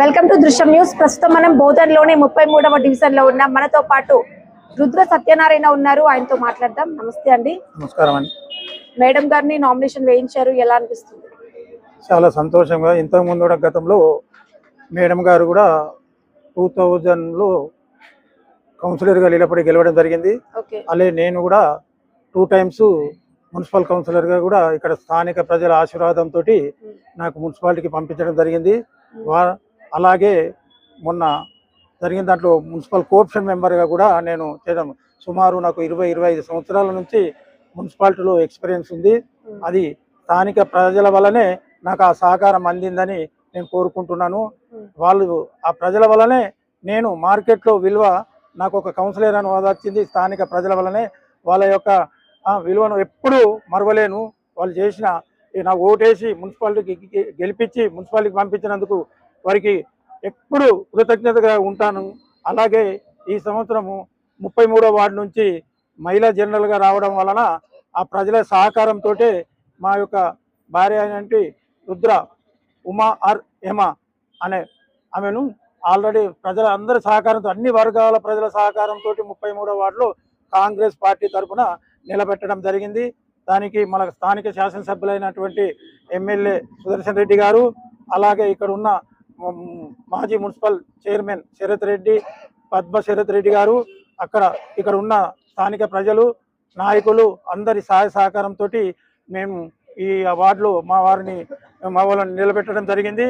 Welcome to దృశ్యం news. ప్రస్తుతం మనం బోధన్లోని ముప్పై మూడవ డివిజన్లో ఉన్నాం. మనతో పాటు రుద్ర సత్యనారాయణ ఉన్నారు. ఆయనతో మాట్లాడదాం. నమస్తే అండి. నమస్కారం అండి. మేడం గారిని నామినేషన్ వేయించారు. ఎలా అనిపిస్తుంది? చాలా సంతోషంగా ఇంతకుముందు కూడా గతంలో మేడం గారు కూడా టూ థౌజండ్లో కౌన్సిలర్గా నిలబడి గెలవడం జరిగింది. అలాగే నేను కూడా టూ టైమ్స్ మున్సిపల్ కౌన్సిలర్గా కూడా ఇక్కడ స్థానిక ప్రజల ఆశీర్వాదంతో నాకు మున్సిపాలిటీకి పంపించడం జరిగింది. వా అలాగే మొన్న జరిగిన దాంట్లో మున్సిపల్ కోఆప్షన్ మెంబర్గా కూడా నేను చేయడం సుమారు నాకు ఇరవై ఇరవై ఐదు సంవత్సరాల నుంచి మున్సిపాలిటీలో ఎక్స్పీరియన్స్ ఉంది. అది స్థానిక ప్రజల వల్లనే నాకు ఆ సహకారం అందిందని నేను కోరుకుంటున్నాను. వాళ్ళు ఆ ప్రజల వల్లనే నేను మార్కెట్లో విలువ నాకు ఒక కౌన్సిలర్ అని వచ్చింది. స్థానిక ప్రజల వల్లనే వాళ్ళ యొక్క విలువను ఎప్పుడూ మరవలేను. వాళ్ళు చేసిన ఈ నాకు ఓటేసి మున్సిపాలిటీకి గెలిపించి మున్సిపాలిటీకి పంపించినందుకు వారికి ఎప్పుడు కృతజ్ఞతగా ఉంటాను. అలాగే ఈ సంవత్సరము ముప్పై మూడో వార్డు నుంచి మహిళా జనరల్గా రావడం వలన ఆ ప్రజల సహకారంతో మా యొక్క భార్య అయినటువంటి రుద్ర ఉమా ఆర్ హెమా అనే ఆమెను ఆల్రెడీ ప్రజల అందరి సహకారంతో అన్ని వర్గాల ప్రజల సహకారంతో ముప్పై మూడో వార్డులో కాంగ్రెస్ పార్టీ తరఫున నిలబెట్టడం జరిగింది. దానికి మన స్థానిక శాసనసభ్యులైనటువంటి ఎమ్మెల్యే సుదర్శన్ రెడ్డి గారు అలాగే ఇక్కడ ఉన్న మాజీ మున్సిపల్ చైర్మన్ శరత్ రెడ్డి పద్మ శరత్ రెడ్డి గారు అక్కడ ఇక్కడ ఉన్న స్థానిక ప్రజలు నాయకులు అందరి సహాయ సహకారంతో మేము ఈ వార్డులో మా వారిని మా వాళ్ళని నిలబెట్టడం జరిగింది.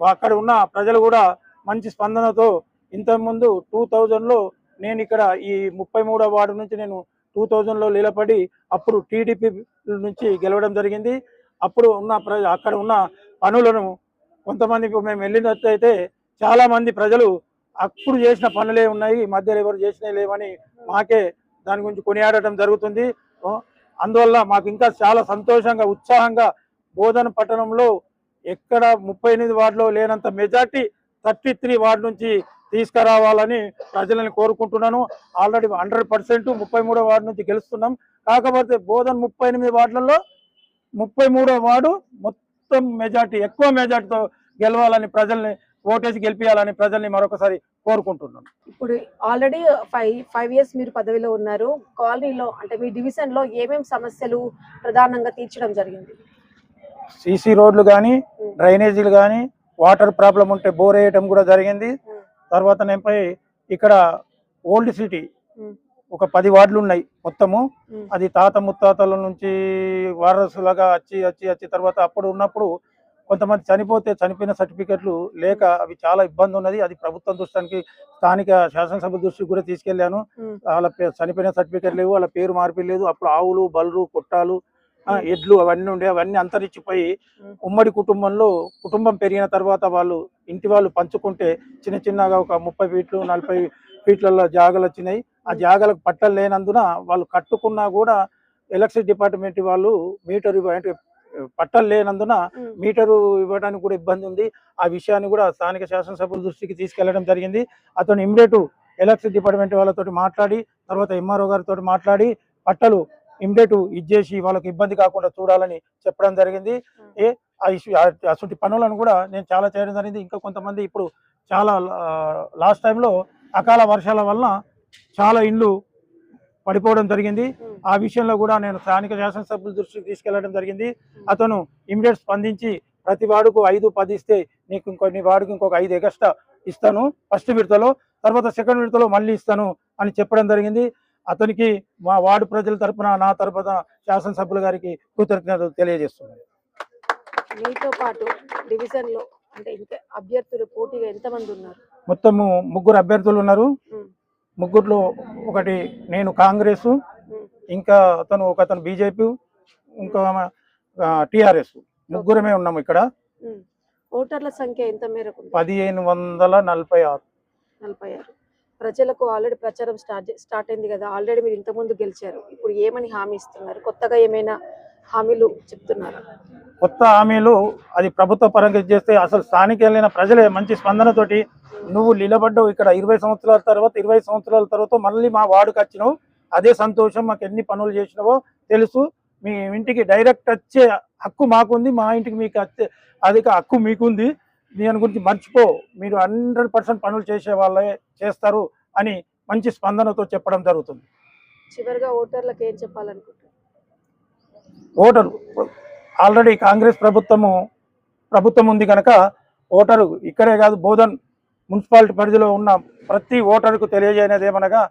అక్కడ ఉన్న ప్రజలు కూడా మంచి స్పందనతో ఇంతకుముందు టూ థౌజండ్లో నేను ఇక్కడ ఈ ముప్పై మూడో వార్డు నుంచి నేను టూ థౌజండ్లో నిలబడి అప్పుడు టీడీపీ నుంచి గెలవడం జరిగింది. అప్పుడు ఉన్న ప్ర అక్కడ ఉన్న పనులను కొంతమంది మేము వెళ్ళినట్టయితే చాలా మంది ప్రజలు అప్పుడు చేసిన పనులే ఉన్నాయి ఈ మధ్యలో ఎవరు చేసినవి లేవని మాకే దాని గురించి కొనియాడటం జరుగుతుంది. అందువల్ల మాకు ఇంకా చాలా సంతోషంగా ఉత్సాహంగా బోధన పట్టణంలో ఎక్కడ ముప్పై ఎనిమిది వార్డులో లేనంత మెజార్టీ థర్టీ త్రీ వార్డు నుంచి తీసుకురావాలని ప్రజలను కోరుకుంటున్నాను. ఆల్రెడీ హండ్రెడ్ పర్సెంట్ ముప్పై మూడో వార్డు నుంచి గెలుస్తున్నాం. కాకపోతే బోధన్ ముప్పై ఎనిమిది వార్డులలో ముప్పై మూడో వార్డు మొత్తం మెజార్టీ ఎక్కువ మెజార్టీతో గెలవాలని ప్రజల్ని ఓటేసి గెలిపించాలని ప్రజల్ని మరొకసారి కోరుకుంటున్నాను. ఇప్పుడు ఆల్రెడీ ఫైవ్ ఫైవ్ ఇయర్స్ మీరు పదవిలో ఉన్నారు. కాలనీలో అంటే మీ డివిజన్లో ఏమేం సమస్యలు ప్రధానంగా తీర్చడం జరిగింది? సీసీ రోడ్లు కానీ డ్రైనేజీలు కానీ వాటర్ ప్రాబ్లం ఉంటే బోర్ వేయటం కూడా జరిగింది. తర్వాత నేపై ఇక్కడ ఓల్డ్ సిటీ. ఒక పది వార్డులు ఉన్నాయి మొత్తము. అది తాత ముత్తాతల నుంచి వారసులుగా వచ్చి వచ్చి వచ్చి తర్వాత అప్పుడు ఉన్నప్పుడు కొంతమంది చనిపోతే చనిపోయిన సర్టిఫికెట్లు లేక అవి చాలా ఇబ్బంది ఉన్నది అది ప్రభుత్వం దృష్టానికి స్థానిక శాసనసభ దృష్టికి కూడా తీసుకెళ్ళాను. వాళ్ళ చనిపోయిన సర్టిఫికెట్ లేవు వాళ్ళ పేరు మార్పు లేదు అప్పుడు ఆవులు బల్లు కొట్టాలు ఎడ్లు అవన్నీ ఉండే అవన్నీ అంతరించిపోయి ఉమ్. ఉమ్మడి కుటుంబంలో కుటుంబం పెరిగిన తర్వాత వాళ్ళు ఇంటి వాళ్ళు పంచుకుంటే చిన్న చిన్నగా ఒక ముప్పై ఫీట్లు నలభై ఫీట్లలో జాగలు వచ్చినాయి ఆ జాగలకు పట్టలు లేనందున వాళ్ళు కట్టుకున్నా కూడా ఎలక్ట్రిసిటీ డిపార్ట్మెంట్ వాళ్ళు మీటర్ ఇవ్వ- అంటే పట్టలు లేనందున. మీటరు ఇవ్వడానికి కూడా ఇబ్బంది ఉంది. ఆ విషయాన్ని కూడా స్థానిక శాసనసభ్యుల దృష్టికి తీసుకెళ్ళడం జరిగింది. అతను ఇమ్మీడియట్ ఎలక్ట్రిసిటీ డిపార్ట్మెంట్ వాళ్ళతో మాట్లాడి తర్వాత ఎంఆర్ఓ గారితో మాట్లాడి పట్టలు ఇమ్మీడియట్ ఇచ్చేసి వాళ్ళకి ఇబ్బంది కాకుండా చూడాలని చెప్పడం జరిగింది. ఏ ఆ ఇష్యూ అటువంటి పనులను కూడా నేను చాలా చేయడం జరిగింది. ఇంకా కొంతమంది ఇప్పుడు చాలా లాస్ట్ టైంలో అకాల వర్షాల వలన చాలా ఇండ్లు పడిపోవడం జరిగింది. ఆ విషయంలో కూడా నేను స్థానిక శాసనసభ్యుల దృష్టికి తీసుకెళ్ళడం జరిగింది. అతను ఇమ్మీడియట్ స్పందించి ప్రతి వార్డుకు ఐదు పది ఇస్తే నీకు ఇంకొన్ని వార్డుకి ఇంకొక ఐదు ఎగస్ట్రా ఇస్తాను ఫస్ట్ విడతలో తర్వాత సెకండ్ విడతలో మళ్ళీ ఇస్తాను అని చెప్పడం జరిగింది. అతనికి మా వార్డు ప్రజల తరపున నా తరపున శాసనసభ్యుల గారికి కృతజ్ఞతలు తెలియజేస్తున్నాను. మీతో పాటు డివిజన్లో అంటే ఇంకా అభ్యర్థులు పోటీగా ఎంతమంది ఉన్నారు? మొత్తము ముగ్గురు అభ్యర్థులు ఉన్నారు. ముగ్గురులో ఒకటి నేను కాంగ్రెస్. ఇంకా అతను ఒక అతను బీజేపీ ఇంకా టిఆర్ఎస్ ముగ్గురమే ఉన్నాము ఇక్కడ. ఓటర్ల సంఖ్య ఎంత మేరకు? పదిహేను వందల నలభై ఆరు నలభై ఆరు ప్రజలకు ఆల్రెడీ ప్రచారం స్టార్ట్ స్టార్ట్ అయింది కదా ఆల్రెడీ మీరు ఇంతకుముందు గెలిచారు ఇప్పుడు ఏమని హామీ ఇస్తున్నారు కొత్తగా ఏమైనా హామీలు చెప్తున్నారా కొత్త హామీలు అది ప్రభుత్వ పరంగా చేస్తే అసలు స్థానిక ప్రజలే మంచి స్పందనతోటి నువ్వు నిలబడ్డావు ఇక్కడ ఇరవై సంవత్సరాల తర్వాత ఇరవై సంవత్సరాల తర్వాత మళ్ళీ మా వార్డుకి వచ్చినావు. అదే సంతోషం మాకు ఎన్ని పనులు చేసినావో తెలుసు. మీ ఇంటికి డైరెక్ట్ వచ్చే హక్కు మాకుంది మా ఇంటికి మీకు వచ్చే అది హక్కు మీకుంది. దీని గురించి మర్చిపో. మీరు హండ్రెడ్ పర్సెంట్ పనులు చేసే వాళ్ళే చేస్తారు అని మంచి స్పందనతో చెప్పడం జరుగుతుంది. చివరిగా ఓటర్లకు ఏం చెప్పాలనుకుంటున్నారు? ఓటరు ఆల్రెడీ కాంగ్రెస్ ప్రభుత్వము ప్రభుత్వం ఉంది కనుక ఓటరు ఇక్కడే కాదు బోధన్ మున్సిపాలిటీ పరిధిలో ఉన్న ప్రతి ఓటరుకు తెలియజేయనేది ఏమనగా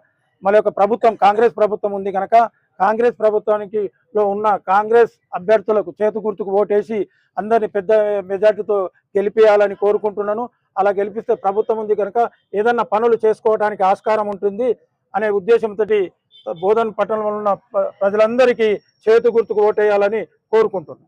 మన యొక్క ప్రభుత్వం కాంగ్రెస్ ప్రభుత్వం ఉంది కనుక కాంగ్రెస్ ప్రభుత్వానికి లో ఉన్న కాంగ్రెస్ అభ్యర్థులకు చేతు గుర్తుకు ఓటేసి అందరిని పెద్ద మెజార్టీతో గెలిపేయాలని కోరుకుంటున్నాను. అలా గెలిపిస్తే ప్రభుత్వం ఉంది కనుక ఏదన్నా పనులు చేసుకోవడానికి ఆస్కారం ఉంటుంది అనే ఉద్దేశంతో బోధన పట్టణంలో ఉన్న ప్రజలందరికీ చేతు గుర్తుకు ఓటేయాలని కోరుకుంటున్నాను.